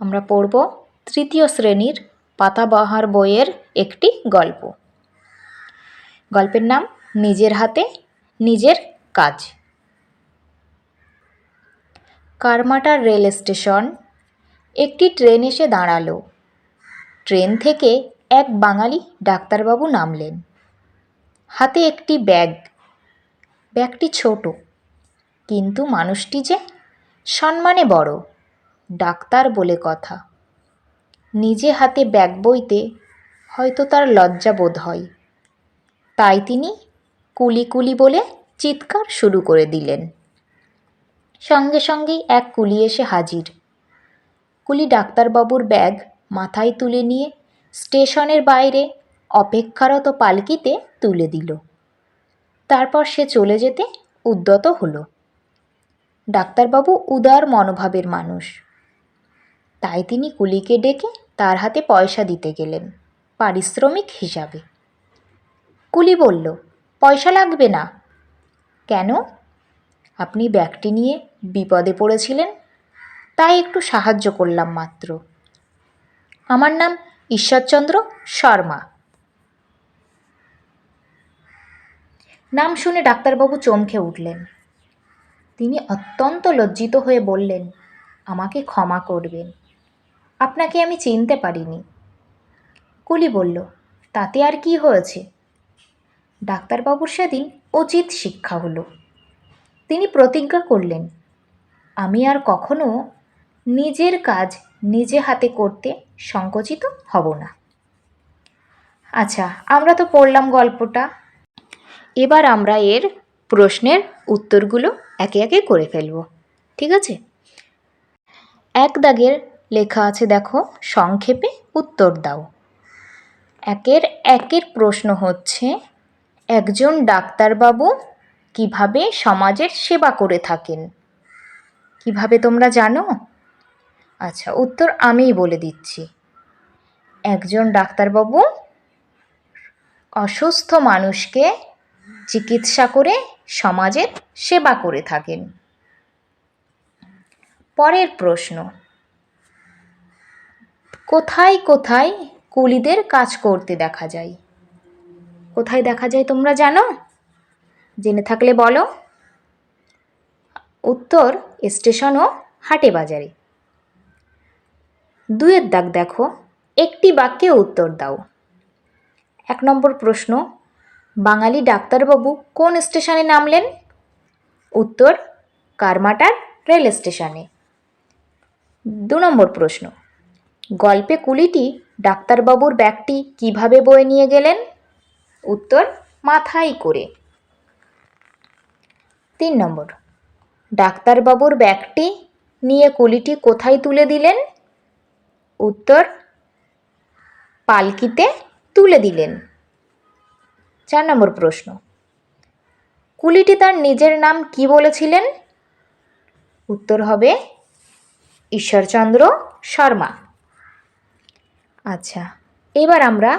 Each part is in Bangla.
আমরা পড়ব তৃতীয় শ্রেণির পাতাবাহার বইয়ের একটি গল্প। গল্পের নাম নিজের হাতে, নিজের কাজ। কারমাটার রেল স্টেশন, একটি ট্রেন এসে দাঁড়াল। ট্রেন থেকে এক বাঙালি ডাক্তারবাবু নামলেন। হাতে একটি ব্যাগ। ব্যাগটি ছোট, কিন্তু মানুষটি যে সম্মানে বড়। ডাক্তার বলে কথা। নিজে হাতে ব্যাগ বইতে হয়তো তার লজ্জা বোধ হয়। তাই তিনি কুলি কুলি বলে চিৎকার শুরু করে দিলেন। সঙ্গে সঙ্গেই এক কুলি এসে হাজির। কুলি ডাক্তারবাবুর ব্যাগ মাথায় তুলে নিয়ে স্টেশনের বাইরে অপেক্ষারত পালকিতে তুলে দিল। তারপর সে চলে যেতে উদ্যত হলো। ডাক্তারবাবু উদার মনোভাবের মানুষ। তাই তিনি কুলিকে ডেকে তার হাতে পয়সা দিতে গেলেন, পারিশ্রমিক হিসাবে। কুলি বলল, পয়সা লাগবে না। কেন? আপনি ব্যাগটি নিয়ে বিপদে পড়েছিলেন? তাই একটু সাহায্য করলাম মাত্র। আমার নাম ঈশ্বরচন্দ্র শর্মা। নাম শুনে ডাক্তারবাবু চমকে উঠলেন। তিনি অত্যন্ত লজ্জিত হয়ে বললেন, আমাকে ক্ষমা করবেন। আপনাকে আমি চিনতে পারিনি। কুলি বলল, তাতে আর কি হয়েছে? ডাক্তারবাবুর সেদিন উচিত শিক্ষা হলো। তিনি প্রতিজ্ঞা করলেন, আমি আর কখনো নিজের কাজ নিজে হাতে করতে সংকোচিত হব না। আচ্ছা আমরা তো পড়লাম গল্পটা। এবার আমরা এর প্রশ্নের উত্তরগুলো একে একে করে ফেলব, ঠিক আছে? এক দাগের লেখা আছে, দেখো, সংক্ষেপে উত্তর দাও। একের একের প্রশ্ন হচ্ছে, একজন ডাক্তারবাবু কীভাবে সমাজের সেবা করে থাকেন? কীভাবে তোমরা জানো? আচ্ছা উত্তর আমিই বলে দিচ্ছি। একজন ডাক্তারবাবু অসুস্থ মানুষকে চিকিৎসা করে সমাজের সেবা করে থাকেন। পরের প্রশ্ন কোথায় কোথায় কুলিদের কাজ করতে দেখা যায়? কোথায় দেখা যায় তোমরা জানো? জেনে থাকলে বলো। উত্তর, স্টেশন ও হাটে বাজারে। দুয়ের দাগ দেখো, একটি বাক্যে উত্তর দাও। এক নম্বর প্রশ্ন, বাঙালি ডাক্তারবাবু কোন স্টেশনে নামলেন? উত্তর, কারমাটার রেল স্টেশনে দু নম্বর প্রশ্ন গল্পে কুলিটি ডাক্তারবাবুর ব্যাগটি কীভাবে বয়ে নিয়ে গেলেন? উত্তর, মাথায় করে। তিন নম্বর, ডাক্তারবাবুর ব্যাগটি নিয়ে কুলিটি কোথায় তুলে দিলেন? উত্তর, পালকিতে তুলে দিলেন। চার নম্বর প্রশ্ন, কুলিটি তার নিজের নাম কি বলেছিলেন? উত্তর হবে, ঈশ্বরচন্দ্র শর্মা। আচ্ছা এবার আমরা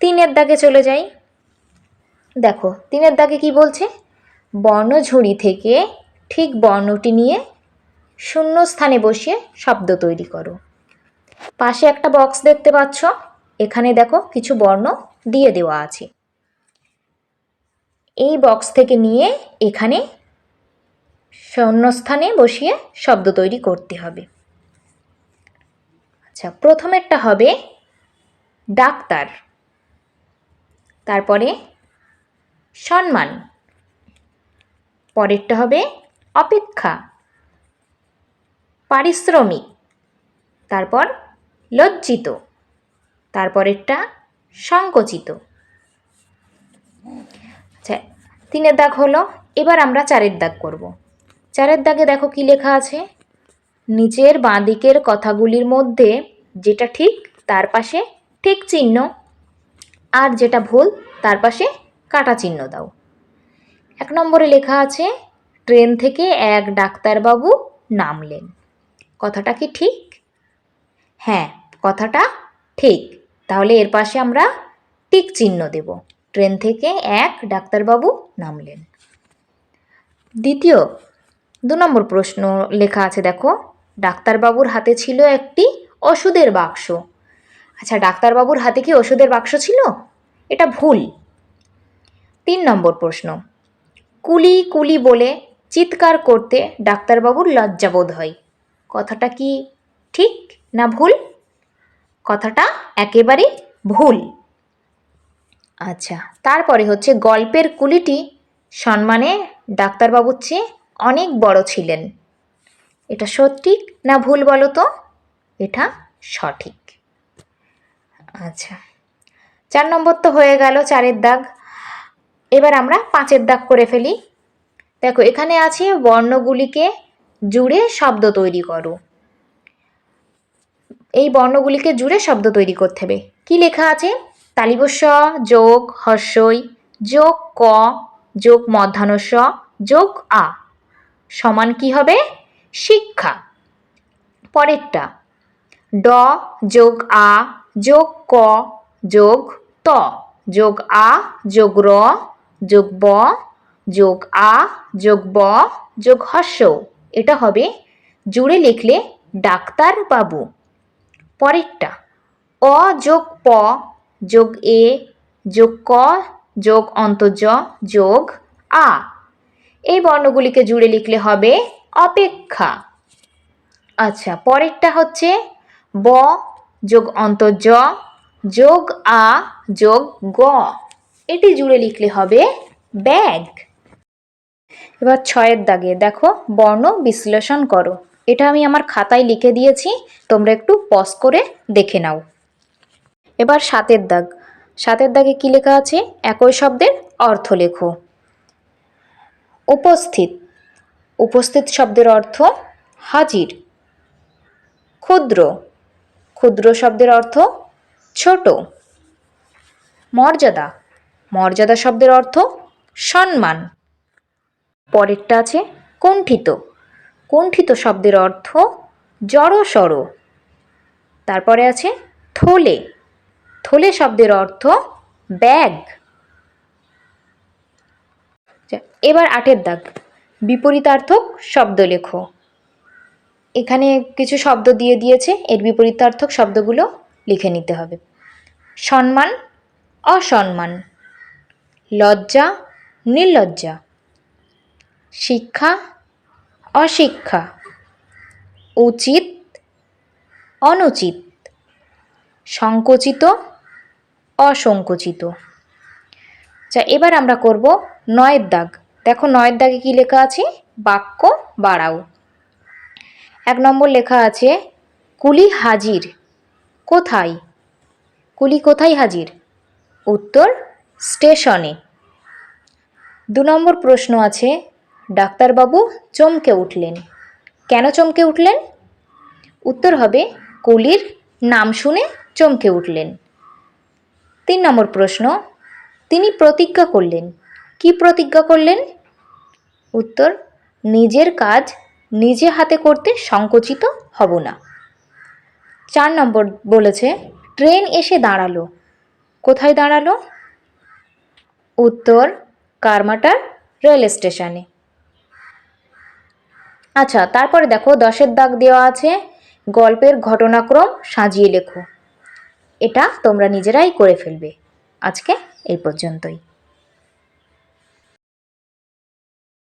তিনের দাগে চলে যাই। দেখো, তিনের দাগে কি বলছে? বর্ণঝুড়ি থেকে ঠিক বর্ণটি নিয়ে শূন্য স্থানে বসিয়ে শব্দ তৈরি করো। পাশে একটা বক্স দেখতে পাচ্ছ, এখানে দেখো কিছু বর্ণ দিয়ে দেওয়া আছে। এই বক্স থেকে নিয়ে এখানে শূন্যস্থানে বসিয়ে শব্দ তৈরি করতে হবে। আচ্ছা প্রথমেরটা হবে ডাক্তার। তারপরে সম্মান। পরেরটা হবে অপেক্ষা। পারিশ্রমিক। তারপর লজ্জিত। তারপরেরটা সংকোচিত। আচ্ছা তিনের দাগ হলো, এবার আমরা চারের দাগ করব। চারের দাগে দেখো কি লেখা আছে? নিচের বাঁ দিকের কথাগুলির মধ্যে যেটা ঠিক, তার পাশে ঠিক চিহ্ন। আর যেটা ভুল, তার পাশে কাটা চিহ্ন দাও। এক নম্বরে লেখা আছে, ট্রেন থেকে এক ডাক্তারবাবু নামলেন কথাটা কি ঠিক? হ্যাঁ কথাটা ঠিক। তাহলে এর পাশে আমরা টিক চিহ্ন দেব। ট্রেন থেকে এক ডাক্তারবাবু নামলেন দ্বিতীয়, দু নম্বর প্রশ্ন লেখা আছে, দেখো। ডাক্তারবাবুর হাতে ছিল একটি ওষুধের বাক্স। আচ্ছা ডাক্তারবাবুর হাতে কি ওষুধের বাক্স ছিল? এটা ভুল। তিন নম্বর প্রশ্ন। কুলি কুলি বলে চিৎকার করতে ডাক্তারবাবুর লজ্জাবোধ হয়। কথাটা কি ঠিক না ভুল? কথাটা একেবারেই ভুল। আচ্ছা তারপরে হচ্ছে গল্পের কুলিটি সম্মানে ডাক্তারবাবুর চেয়ে অনেক বড় ছিলেন। এটা সঠিক না ভুল বলো তো? এটা সঠিক। আচ্ছা। চার নম্বর তো হয়ে গেল চারের দাগ। এবার আমরা পাঁচের দাগ করে ফেলি। দেখো, এখানে আছে বর্ণগুলিকে জুড়ে শব্দ তৈরি করো। এই বর্ণগুলিকে জুড়ে শব্দ তৈরি করতে হবে। কি লেখা আছে? তালিবস্য, যোগ, হর্ষই, যোগ ক, যোগ মধ্যাহ্নস্য, যোগ আ। সমান কি হবে? শিক্ষা। পরেরটা, ড যোগ আ যোগ ক, যোগ ত, যোগ আ, যোগ র, যোগ ব, যোগ আ, যোগ ব, যোগ হর্ষ। এটা হবে জুড়ে লিখলে ডাক্তার বাবু। পরেরটা, অ যোগ প, যোগ এ, যোগ ক, যোগ অন্তর্য, যোগ আ। এই বর্ণগুলিকে জুড়ে লিখলে হবে অপেক্ষা। আচ্ছা পরেরটা হচ্ছে ব যোগ অন্তর্য যোগ আ, যোগ গ। এটি জুড়ে লিখলে হবে ব্যাগ। এবার ছয়ের দাগে, দেখো, বর্ণ বিশ্লেষণ করো। এটা আমি আমার খাতায় লিখে দিয়েছি, তোমরা একটু পজ করে দেখে নাও। এবার সাতের দাগ। সাতের দাগে কী লেখা আছে? একই শব্দের অর্থ লেখো। উপস্থিত। উপস্থিত শব্দের অর্থ হাজির। ক্ষুদ্র। ক্ষুদ্র শব্দের অর্থ ছোট। মর্যাদা। মর্যাদা শব্দের অর্থ সম্মান। পরেরটা আছে কুণ্ঠিত। কুণ্ঠিত শব্দের অর্থ জড়সড়। তারপরে আছে থলে। থলে শব্দের অর্থ ব্যাগ। এবার আটের দাগ। বিপরীতার্থক শব্দ লেখো। এখানে কিছু শব্দ দিয়ে দিয়েছে। এর বিপরীতার্থক শব্দগুলো লিখে নিতে হবে। সম্মান, অসম্মান, লজ্জা, নির্লজ্জা, শিক্ষা, অশিক্ষা, উচিত, অনুচিত, সংকুচিত, অসংকুচিত। যা এবার আমরা করব নয়ের দাগ। দেখো নয়ের দাগে কী লেখা আছে? বাক্য বাড়াও। এক নম্বর লেখা আছে, কুলি হাজির। কোথায়? কুলি কোথায় হাজির? উত্তর, স্টেশনে। দু নম্বর প্রশ্ন আছে, ডাক্তারবাবু, চমকে উঠলেন। কেন চমকে উঠলেন? উত্তর হবে, কুলির নাম শুনে চমকে উঠলেন। তিন নম্বর প্রশ্ন, তিনি প্রতিজ্ঞা করলেন। কি প্রতিজ্ঞা করলেন? উত্তর, নিজের কাজ নিজে হাতে করতে সংকুচিত হব না। চার নম্বর বলেছে, ট্রেন এসে দাঁড়াল। কোথায় দাঁড়াল? উত্তর কারমাটার রেল স্টেশনে। আচ্ছা তারপরে দেখো, দশের দাগ দেওয়া আছে, গল্পের ঘটনাক্রম সাজিয়ে লেখো। এটা তোমরা নিজেরাই করে ফেলবে। আজকে এই পর্যন্তই।